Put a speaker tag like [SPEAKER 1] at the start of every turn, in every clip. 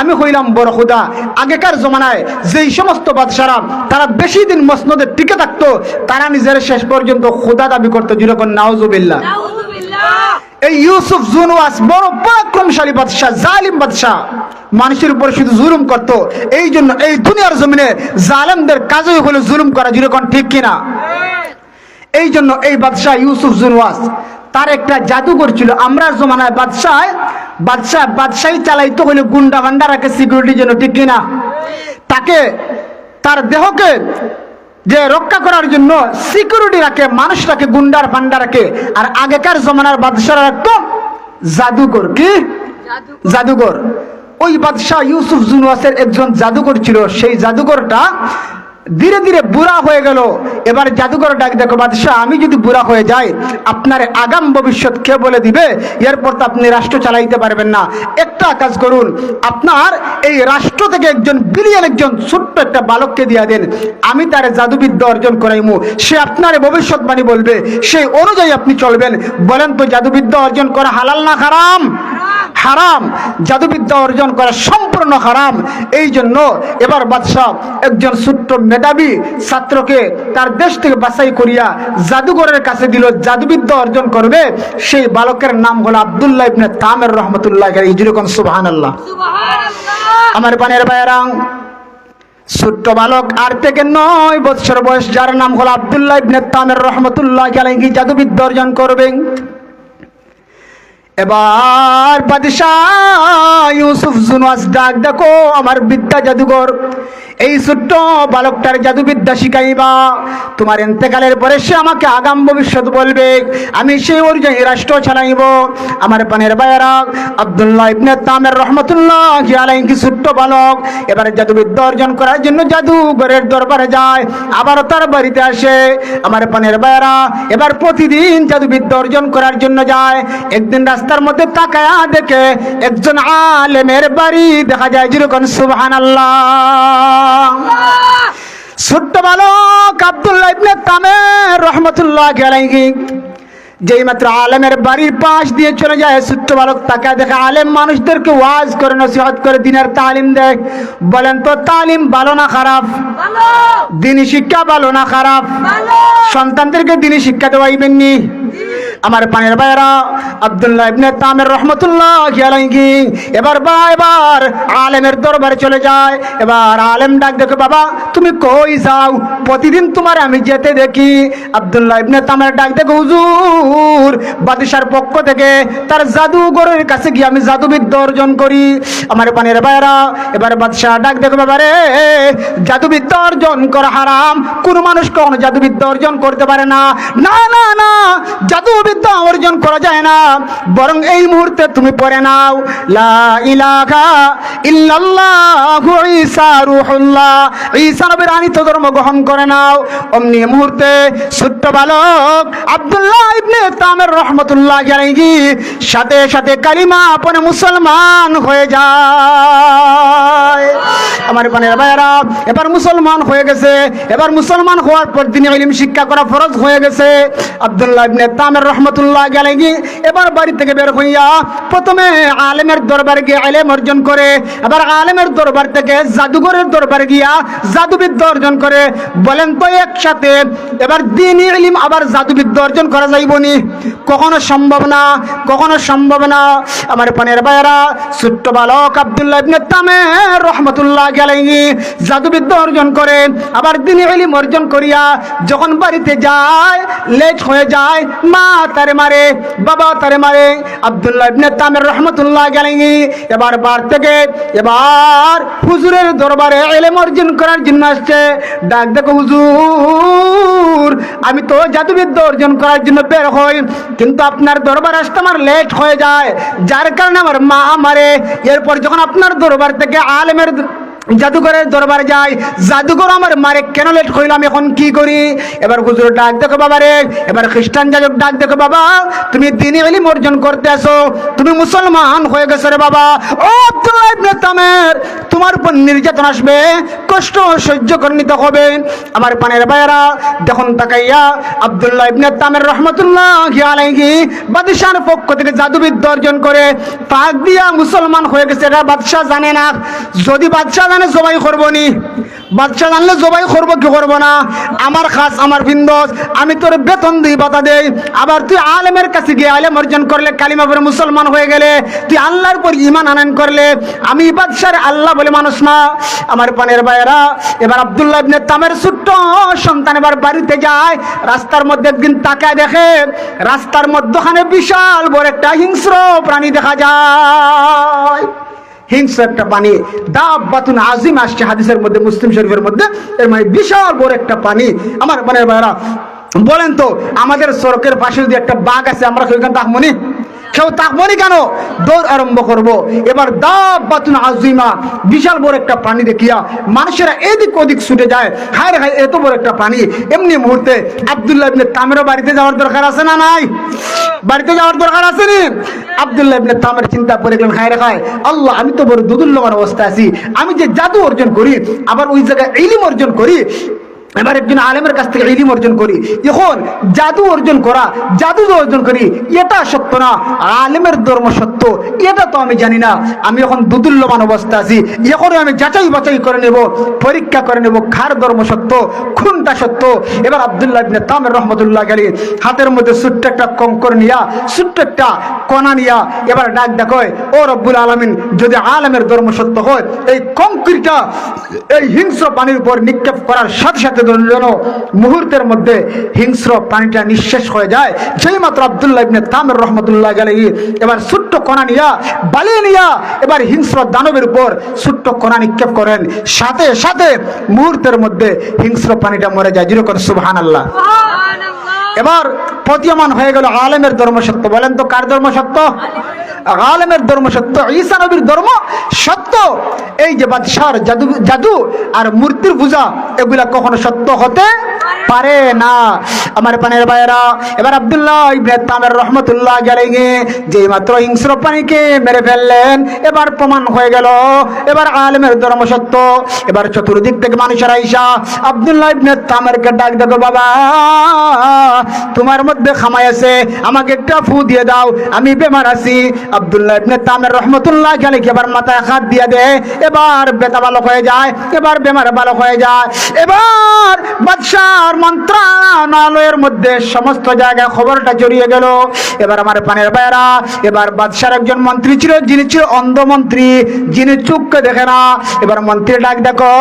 [SPEAKER 1] আমি হইলাম বড় খুদা আগেকার জমানায় যেই সমস্ত বাদশারা তারা বেশি দিন মসনদে টিকে থাকতো তারা নিজের শেষ পর্যন্ত খুদা দাবি করতো। যেরকম নাওজুবিল্লা এই ইউসুফ জুনওয়াস বড় পরাক্রমশালী বাদশাহ জালিম বাদশাহ। মানুষের উপর শুধু জুলুম করত। এই জন্য এই দুনিয়ার জমিনে জালেমদের কাজই হলো জুলুম করা। যেরকম ঠিক কিনা? এই জন্য এই বাদশাহ ইউসুফ জুনওয়াস তার একটা জাদুঘর ছিল। আমরা জমানায় বাদশাহ বাদশাহ বাদশাহী চালাইতে হলে গুন্ডা বান্ডা রাখে সিকিউরিটির জন্য ঠিক কিনা? তাকে তার দেহকে যে রক্ষা করার জন্য সিকিউরিটি রাখে মানুষ রাখে গুন্ডার ফান্ডা রাখে আর আগেকার জমানার বাদশারা রাখতো জাদুঘর। কি? জাদুঘর। ওই বাদশাহ ইউসুফ জুনওয়াসের একজন জাদুঘর ছিল। সেই জাদুঘরটা ধীরে ধীরে বুড়া হয়ে গেল। এবার জাদুঘর ডাক দেখো, বাদশাহ, আমি যদি বুড়া হয়ে যাই, আপনার আগাম ভবিষ্যৎ কে বলে দিবে? এরপর তো আপনি রাষ্ট্র চালাইতে পারবেন না। একটা কাজ করুন, আপনার এই রাষ্ট্র থেকে একজন বিলিয়ন, একজন ছোট্ট একটা বালককে দিয়া দেন। আমি তার জাদুবিদ্যা অর্জন করাইমু। সে আপনার ভবিষ্যৎবাণী বলবে। সেই অনুযায়ী আপনি চলবেন। বলেন তো, জাদুবিদ্যা অর্জন করা হালাল না হারাম? হারাম। জাদুবিদ্যা অর্জন করা সম্পূর্ণ হারাম। এই জন্য এবার বাদশাহ একজন ছোট্ট মেধাবী ছাত্রকে তার দেশ থেকে বাছাই করিয়া জাদুঘরের কাছে দিল। জাদুবিদ্যা অর্জন করবে সেই বালকের নাম হলো আব্দুল্লাহ ইবনে তামের রহমতুল্লাহ এই যেরকম সুবাহান আল্লাহ আমার পানের বায়রাং ছোট্ট বালক আর থেকে নয় বৎসর বয়স যার নাম হলো আব্দুল্লাহ ইবনে তামের রহমতুল্লাহ আলাইহি। জাদুবিদ্যা অর্জন করবেন এবার বাদশাহ ইউসুফ জুনওয়াজ ডাক দেখো আমার বিদ্যা জাদুঘর। এই ছোট্ট বালকটার জাদুবিদ্যা শিখাইবা। তোমার এতেকালের পরে সে আমাকে আগাম ভবিষ্যৎ বলবে। আমি সেই অনুযায়ী রাষ্ট্র চালাইব। আমার পানের বায়রা আব্দুল্লাহ ইবনে তামের রহমতুল্লাহ আলাইহি ছোট্ট বালক, এবারে জাদুবিদ্যা অর্জন করার জন্য জাদুঘরের দরবারে যায়, আবার তার বাড়িতে আসে। আমার পানের বায়রা এবার প্রতিদিন জাদুবিদ্যা অর্জন করার জন্য যায়। একদিন রাস্তার মধ্যে তাকায়া দেখে একজন আলেমের বাড়ি দেখা যায়, যেরকম সুবহান ছোট্ট বালক আব্দুল্লাহ ইবনে তামের রহমতুল্লাহ আলাইহি যেই মাত্র আলেমের বাড়ির পাশ দিয়ে চলে যায় ছোট্ট বালক তাকে দেখে আলেম মানুষদেরকে ওয়াজ করে নসিহত করে দিনের তালিম দেয়। বলেন তো তালিম ভালো না খারাপ? দিনী শিক্ষা ভালো না খারাপ? সন্তানদেরকে দিনী শিক্ষা দেওয়াইবেননি আমার পানের ভাইরা আব্দুল্লাহ ইবনে তামের রহমতুল্লাহ আলাইহি, এবার বা, এবার আলেমের দরবারে চলে যায়। এবার আলেম ডাক দেখো, বাবা, তুমি কই যাও? প্রতিদিন তোমার আমি যেতে দেখি। আব্দুল্লাহ ইবনে তামের ডাক দেখো, হুজুর, বাদশার পক্ষ থেকে তার জাদুঘরের কাছে গিয়ে আমি জাদুবিদ্যা অর্জন করি। আমার পানের ভাইরা এবার বাদশাহ ডাক দেখো, বাবা রে জাদুবিদ্যা অর্জন করা হারাম। কোন মানুষ কখনো জাদুবিদ্যা অর্জন করতে পারে না। না না না জাদুবিদ্যা অর্জন করা যায় না। বরং এই মুহূর্তে তুমি পড়ে নাও। গ্রহণ করে নাও। অমনি মুহূর্তে ছোট্ট বালক আব্দুল্লাহ রহমতুল্লাহ সাথে সাথে কালিমা আপনে মুসলমান হয়ে যায়। আমার পানের ভাইয়েরা, এবার মুসলমান হয়ে গেছে। এবার মুসলমান হওয়ার পর তিনি ইলম শিক্ষা করা ফরজ হয়ে গেছে। আব্দুল্লাহ ইবনে তামের রহমতুল্লাহ আলাইহি এবার বাড়ি থেকে বের হইয়া প্রথমে আলেমের দরবারে গিয়ে আলেম অর্জন করে এবার আলেমের দরবার থেকে জাদুঘরের দরবারে গিয়া জাদুবিদ্যা অর্জন করে। বলেন তো একসাথে, এবার দিন ইলিম আবার জাদুবিদ্যা অর্জন করা যাইবনি কখনো সম্ভব না, কখনো সম্ভব না। আমার পানের ভাইয়েরা, ছোট্ট বালক আবদুল্লাহ ইবনে তামের রহমতুল্লাহ আলাইহি জাদুবিদ্যা অর্জন করে, আবার দিন ইলিম অর্জন করিয়া যখন বাড়িতে যায় লেট হয়ে যায়, মা তারে মারে, বাবা তারে মারে, আব্দুল্লাহ ইবনে তামের রহমতুল্লাহ আলাইহি এবার বার থেকে, এবার হুজুরের দরবারে এলেম অর্জন করার জন্য আসছে। ডাক দেখো, হুজুর, আমি তো জাদুবিদ্যা অর্জন করার জন্য বের হই, কিন্তু আপনার দরবার আসতে আমার লেট হয়ে যায়। যার কারণে আমার মা মারে। এরপর যখন আপনার দরবার থেকে আলেমের জাদুঘরের দরবার যাই, জাদুঘর আমার মারে কেন লেট হইলাম এখন কি করি? এবার হুজুর ডাক দেখো বাবা রে, এবার খ্রিস্টান যাজক ডাক দেখো বাবা, তুমি দিনী ইলিম অর্জন করতে আসো তুমি মুসলমান হয়ে গেছো রে বাবা। ও আব্দুল্লাহ ইবনে তামের, তোমার উপর নির্যাতন আসবে, কষ্ট সহ্য করে নিতে হবে। আমার পানের বাইরা দেখুন তাকাইয়া, আব্দুল্লাহ ইবনে তামের রহমতুল্লাহ আলাইহি বাদশার পক্ষ থেকে জাদুবিদ্যা অর্জন করে, পাক দিয়া মুসলমান হয়ে গেছে এটা বাদশাহ জানে না। যদি বাদশাহ জানে জবাই করব নি? বাদশাহ জানলে জবাই করব কি করব না? আমার খাস, আমার বিন্দোস। আমি তোর বেতন দিই বাতা দেই। আবার তুই আলেমের কাছে গিয়ে আলেম অর্জন করলে কালিমা পরে মুসলমান হয়ে গেলে, তুই আল্লাহর পর ইমান আনয়ন করলে, আমি বাদশার আল্লাহ বলে মানুষ না। আমার পানের ভাইয়েরা, এবার আব্দুল্লাহ ইবনে তামের ছোট্ট সন্তান এবার বাড়িতে যায়, রাস্তার মধ্যে একদিন তাকায় দেখে, রাস্তার মধ্যখানে বিশাল বড় একটা হিংস্র প্রাণী দেখা যায়। হিংস্র একটা পানি, দাব বাতুন আজিম আসছে হাদিসের মধ্যে, মুসলিম শরীফের মধ্যে, এর মানে বিশাল বড় একটা পানি। আমার মানে বলেন তো, আমাদের সড়কের পাশে যদি একটা বাঘ আছে, আমরা সেখানে তাকমনি কেউ তাকমনি কেন? দৌড় আরম্ভ করব। এবার দাব বাতুন আজিমা বিশাল বড় একটা পানি দেখিয়া মানুষেরা এদিক ওদিক ছুটে যায়। হায় হায়, এত বড় একটা পানি এমনি মুহূর্তে আব্দুল্লাহ ইবনে তামেরও বাড়িতে যাওয়ার দরকার আছে না নাই? বাড়িতে যাওয়ার দরকার আছে নি? আব্দুল্লাহ ইবনে তামের চিন্তা করে গেলেন, হায় হায়, আল্লাহ, আমি তো বড় দুদুল্যমান অবস্থায় আছি। আমি যে জাদু অর্জন করি, আবার ওই জায়গায় ইলিম অর্জন করি এবার একজন আলেমের কাছ থেকে ইলিম অর্জন করি। এখন জাদু অর্জন করা, জাদু অর্জন করি, এটা সত্য না। আলেমের ধর্ম সত্য, এটা তো আমি জানি না। আমি এখন দুদুল্যমান অবস্থা আছি। এখন আমি যাচাই বাছাই করে নেব, পরীক্ষা করে নেব খার ধর্ম সত্য খুনটা সত্য। এবার আবদুল্লাহ ইবনে তামের রহমতুল্লাহ গেলি হাতের মধ্যে ছোট্ট একটা কঙ্কর নিয়া, ছোট্ট একটা কণা নিয়া এবার ডাক ডাকয় ও রব্বুল আলমিন, যদি আলেমের ধর্ম সত্য হয়, এই কঙ্করিটা এই হিংস্র পানির উপর নিক্ষেপ করার সাথে সাথে যেন মুহূর্তের মধ্যে হিংস্র প্রাণীটা নিঃশেষ হয়ে যায়। সেই মাত্র আবদুল্লাহ ইবনে তামের রহমতুল্লাহ গেলে এবার ছোট্ট কণা নিয়া বালিয়ে নিয়া এবার হিংস্র দানবের উপর ছোট্ট কণা নিক্ষেপ করেন। সাথে সাথে মুহূর্তের মধ্যে হিংস্র প্রাণীটা মরে যায়। যেরকম সুবহান আল্লাহ এবার প্রতীয়মান হয়ে গেল আলেমের ধর্ম সত্য বলেন তো কার ধর্ম সত্য আলেমের ধর্ম সত্য নবীর ধর্ম সত্য। এই যে বাদশার জাদু জাদু আর মূর্তির পূজা, এগুলা কখনো সত্য হতে পারে না। আমার পানের ভাইয়েরা, এবার আব্দুল্লাহ তামের রহমতুল্লাহ গেলেগে যে মাত্র হিংস্র পানিকে মেরে ফেললেন, এবার প্রমাণ হয়ে গেল। এবার আলেমের ধর্ম সত্য এবার চতুর্দিক থেকে মানুষের আইসা আব্দুল্লাহ ইবনে তামেরকে ডাক দেখো, বাবা, তোমার মধ্যে খামাই আছে, আমাকে একটা ফু দিয়ে দাও, আমি বেমার আছি। আব্দুল্লাহ ইবনে তামের রহমতুল্লাহ গেলে এবার মাথায় হাত দিয়ে দে, এবার বেতা ভালো হয়ে যায়, এবার বেমার ভালো হয়ে যায়। এবার বাদশার মন্ত্রণালয়ের মধ্যে সমস্ত জায়গায় খবরটা জড়িয়ে গেল। এবার আমার পানের বাইরা এবার বাদশার একজন মন্ত্রী ছিল, যিনি ছিল অন্ধ মন্ত্রী, যিনি চুককে দেখে না। এবার মন্ত্রী ডাক দেখো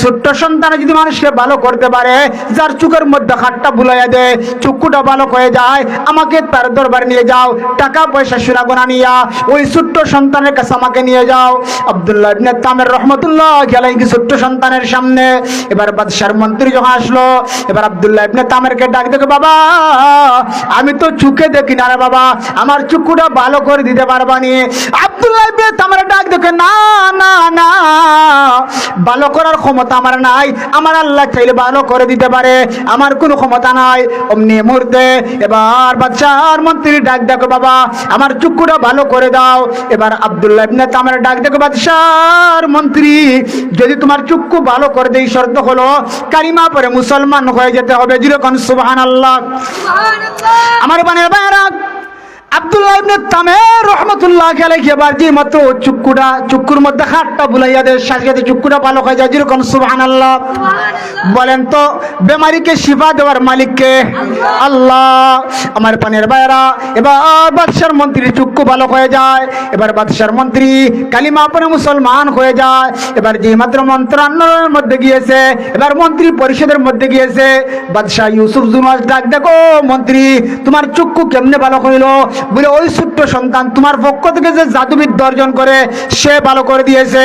[SPEAKER 1] ছোট্ট সন্তান যদি মানুষকে ভালো করতে পারে, যার চুকের মধ্যে হাতটা বুলাইয়া দেয় চুকুটা ভালো হয়ে যায়, আমাকে তার দরবার নিয়ে যাও, টাকা পয়সা সুরাগোনা নিয়া ওই ছোট্ট সন্তানের কাছে আমাকে নিয়ে যাও। আব্দুল্লাহ ইবনে তামের রহমতুল্লাহ গেলেন কি ছোট্ট সন্তানের সামনে এবার বাদশার মন্ত্রী যখন আসলো, এবার আব্দুল্লাহ ইবনে তামেরকে ডাক, দেখো বাবা, আমি তো চুকে দেখি না রে বাবা, আমার চুকুটা ভালো করে দিতে পারবা নি। আব্দুল্লাহ ইবনে তামের ডাক দেখে না না না ভালো করার ক্ষমতা আমার নাই। আমার আল্লাহ চাইলে ভালো করে দিতে পারে। আমার কোনো ক্ষমতা নাই। অমনি মুহূর্তে এবার বাদশার মন্ত্রী ডাক দেখো বাবা আমার চুকুটা ভালো করে দাও। এবার আব্দুল্লাহ ইবনে তামের ডাক দেখো বাদশার মন্ত্রী যদি তোমার চুক্কু ভালো করে দেই শর্ত হলো কারিমা পরে মুসলমান হয়ে যেতে হবে। যেরকম সুবহান আল্লাহ আমার বানের বাইরা আব্দুল্লাহ ইবনে তামের রহমতুল্লাহ যে মাত্র চুক্কুটা চুক্কুর মধ্যে হাতটা বুলাইয়া দেয় সাথে সাথে চুক্কুটা ভালো হয়ে যায় যেরকম সুবহানাল্লাহ। বলেন তো বেমারিকে শিফা দেওয়ার মালিককে? আল্লাহ। আমার পানের বাইরা এবার বাদশার মন্ত্রী চুক্কু ভালো হয়ে যায় এবার বাদশার মন্ত্রী কালিমা পরে মুসলমান হয়ে যায় এবার যে মাত্র মন্ত্রণালয়ের মধ্যে গিয়েছে এবার মন্ত্রী পরিষদের মধ্যে গিয়েছে বাদশাহ ইউসুফ জুমাস ডাক দেখো মন্ত্রী তোমার চুক্কু কেমনে ভালো হইল? বলে, ওই ছোট্ট সন্তান তোমার পক্ষ থেকে যে জাদুবিদ্যা অর্জন করে, সে ভালো করে দিয়েছে।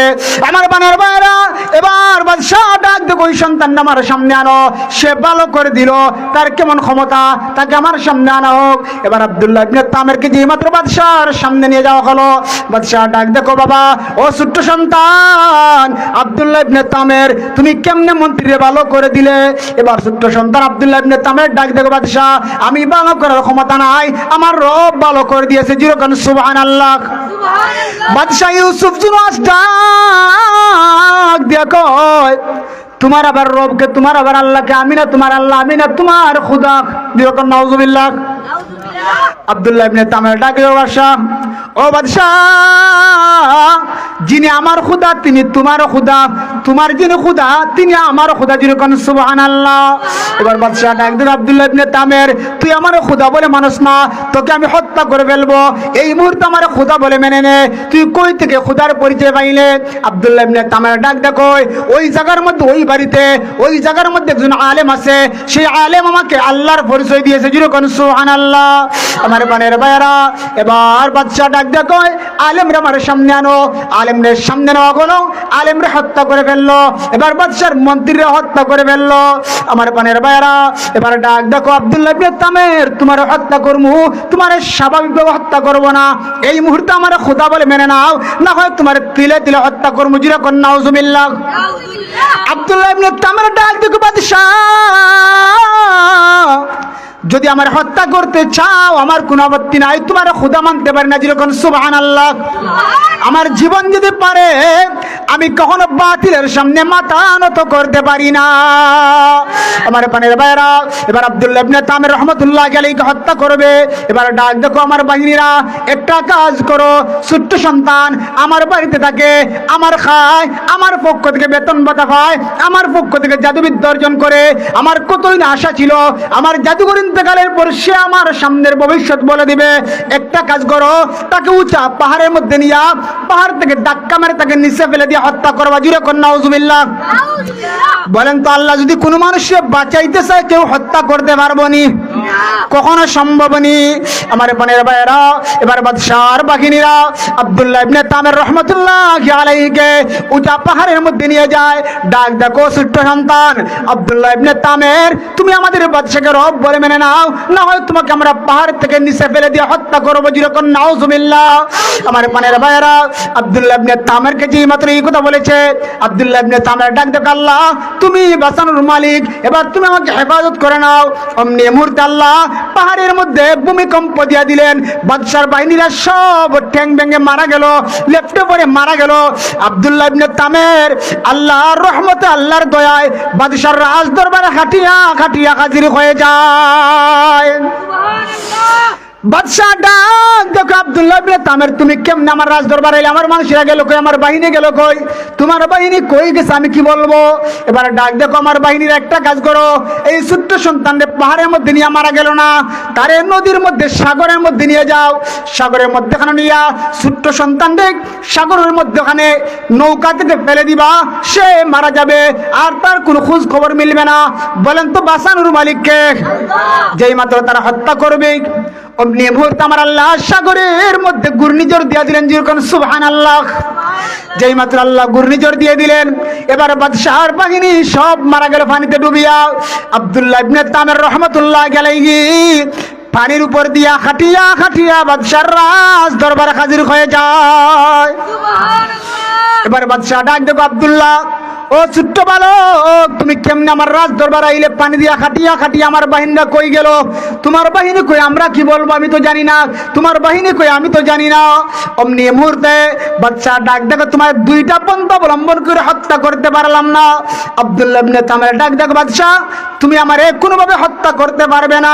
[SPEAKER 1] আমার বানের বাইরা এবার বাদশাহ ডাক দেখো, ওই সন্তান আমার সামনে আনো। সে ভালো করে দিল, তার কেমন ক্ষমতা, তাকে আমার সামনে আনা হোক। এবার আব্দুল্লাহ ইবনে তামেরকে যে মাত্র বাদশাহর সামনে নিয়ে যাওয়া হলো, বাদশাহ ডাক দেখো, বাবা, ও ছোট্ট সন্তান, আব্দুল্লাহ ইবনে তামের, তুমি কেমনে মন্ত্রীরে ভালো করে দিলে? এবার ছোট্ট সন্তান আব্দুল্লাহ ইবনে তামের ডাক দেখো, বাদশাহ, আমি ভালো করার ক্ষমতা নাই, আমার রব ভালো করে দিয়েছে যেরকম সুবহান আল্লাহ বাদশাহ ইউসুফ জুনাস ডাক দিয়া কয় তোমার আবার রবকে তোমার আবার আল্লাহকে আমি না তোমার আল্লাহ আমি না তোমার খুদা। যেরকম নাউজুবিল্লাহ। আব্দুল্লাহ ইবনে তামের ডাকে ও বাদশাহ ও বাদশাহ যিনি আমার খুদা, তিনি তোমার খুদা। তোমার যিনি খুদা, তিনি আমার খুদা। যিনি কোন সুবহানাল্লাহ। এবার বাদশাহ ডাক দিল, আব্দুল্লাহ ইবনে তামের, তুই আমার খুদা বলে মানুষ না। তোকে আমি হত্যা করে ফেলব। এই মুহূর্তে আমার খুদা বলে মেনে নে। তুই কই থেকে খুদার পরিচয় পাইলে? আব্দুল্লাহ ইবনে তামের ডাক দেখো ওই জায়গার মধ্যে, ওই বাড়িতে, ওই জায়গার মধ্যে একজন আলেম আছে। সেই আলেম আমাকে আল্লাহর পরিচয় দিয়েছে। যিনি কোন সুবহানাল্লাহ। আমার বানের বাইরা এবার বাদশাহ ডাক দেখো আলেমরা আমার সামনে আনো। আলেমদের সামনে নেওয়া গেলো আলেমরা হত্যা করে ফেলল। এবার বাদশার মন্ত্রীরা হত্যা করে ফেলল। আমার পানের বাইরা এবার ডাক দেখো আব্দুল্লাহ তামের তোমার হত্যা করমু তোমার স্বাভাবিকভাবে হত্যা করব না। এই মুহূর্তে আমার খোদা বলে মেনে নাও না হয় তোমার তিলে তিলে হত্যা করমু। জিরা কন্যা উজুবিল্লাহ আব্দুল্লাহ ইবনে তামের ডাক দেখো বাদশাহ যদি আমার হত্যা করতে চাও আমার কোনো নাই, তোমার খুদা মানতে পারি না যেরকম সুবাহান আল্লাহ আমার জীবন যদি পারে, আমি কখনো বাতিলের সামনে মাথা নত করতে পারি না। আমার পানের বাইরা এবার আব্দুল্লাহ ইবনে তামির রহমতুল্লাহ আলাইহি হত্যা করবে। এবার ডাক দেখো আমার বাহিনীরা, একটা কাজ করো, ছোট্ট সন্তান আমার বাড়িতে থাকে, আমার খায়, আমার পক্ষ থেকে বেতন ভাতা পায়, আমার পক্ষ থেকে জাদুবিদ্যা অর্জন করে, আমার কতই না আশা ছিল, আমার জাদুঘর ইন্তেকালের পর সে আমার সামনের ভবিষ্যৎ বলে দিবে। একটা কাজ করো তাকে উঁচা পাহাড়ের মধ্যে নিয়া পাহাড় থেকে ধাক্কা মারে তাকে নিচে ফেলে দিয়ে হত্যা করবা জুড়ে কন্যা উজুবিল্লাহ বলেন তো আল্লাহ যদি কোনো মানুষকে বাঁচাইতে চায় কেউ হত্যা করতে পারব নি? কখনো সম্ভব নি আমার বোনের ভাইয়েরা, এবার বাদশার বাহিনীরা আব্দুল্লাহ ইবনে তামের রহমতুল্লাহ আলাইহিকে উঁচা পাহাড়ের মধ্যে নিয়ে যায়। ডাক দেখো, ছোট্ট সন্তান, আব্দুল্লাহ ইবনে তামের, তুমি আমাদের বাদশাকে রব বলে মেনে নাও, না হয় তোমাকে আমরা পাহাড় থেকে নিচে ফেলে দিয়ে হত্যা করব যেরকম, নাউজুবিল্লাহ। আমার পানের ভাইয়েরা, আব্দুল্লাহ ইবনে তামেরকে যে মাত্র এই কথা বলেছে, আব্দুল্লাহ ইবনে তামের ডাক দেখো, আল্লাহ, তুমি বাঁচানোর মালিক, এবার তুমি আমাকে হেফাজত করে নাও। অমনি মুহূর্তে আল্লাহ পাহাড়ের মধ্যে ভূমিকম্প দিয়া দিলেন। বাদশার বাহিনীরা সব ঠ্যাং ব্যাঙ্গে মারা গেল, লেফটে পরে মারা গেল। আবদুল্লাহ ইবনে তামের আল্লাহর রহমতে, আল্লাহর দয়ায় বাদশার রাজ দরবারে খাটিয়া খাটিয়া হাজির হয়ে যায়। বাদশাহ ডাক, দেখো আব্দুল্লাহ ইবনে তামের, তুমি কেমনে আমার রাজ দরবারে এলে? আমার মানুষেরা গেল কই? আমার বাহিনী গেল কই? তোমার বাহিনী কই গেছে, আমি কি বলব? এবার ডাক, দেখো আমার বাহিনীর একটা কাজ করো। এই ছোট্ট সন্তানরে পাহাড়ের মধ্যে নিয়ে মারা গেল না। তারে নদীর মধ্যে, সাগরের মধ্যে নিয়ে যাও। সাগরের মধ্যেখানে নিয়া ছোট্ট সন্তানরে সাগরের মধ্যেখানে নৌকা থেকে ফেলে দিবা, সে মারা যাবে। আর তার কোনো খোঁজ খবর মিলবে না। বলেন তো বাসানুর মালিককে, যেই মাত্র তারা হত্যা করবে অমনি মুহূর্তে আমার আল্লাহ সাগরের মধ্যে ঘূর্ণিঝড় দিয়ে দিলেন যেরকম সুবহান আল্লাহ যেই মাত্র আল্লাহ ঘূর্ণিঝড় দিয়ে দিলেন এবার বাদশাহর বাহিনী সব মারা গেল পানিতে ডুবিয়া। আব্দুল্লাহ ইবনে তামের রহমতুল্লাহ গেলাইগি পানির উপর দিয়া খাটিয়া খাটিয়া বাদশার রাজ দরবার হাজির হয়ে যায়। এবার বাদশাহ ডাক দেখো আব্দুল্লাহ ও ছোট্ট বালক, তুমি কেমনে আমার রাজ দরবার আইলে পানি দিয়া খাটিয়া খাটিয়া আমার বাহিনীরা কই গেল? তোমার বাহিনী কই, আমরা কি বলব আমি তো জানি না। তোমার বাহিনী কই, আমি তো জানি না। অমনি মুহূর্তে বাচ্চা ডাক দেখো তোমার দুইটা পন্থা অবলম্বন করে হত্যা করতে পারলাম না। আব্দুল্লাহ তামের ডাক দেখো, বাদশাহ, তুমি আমার কোনোভাবে হত্যা করতে পারবে না।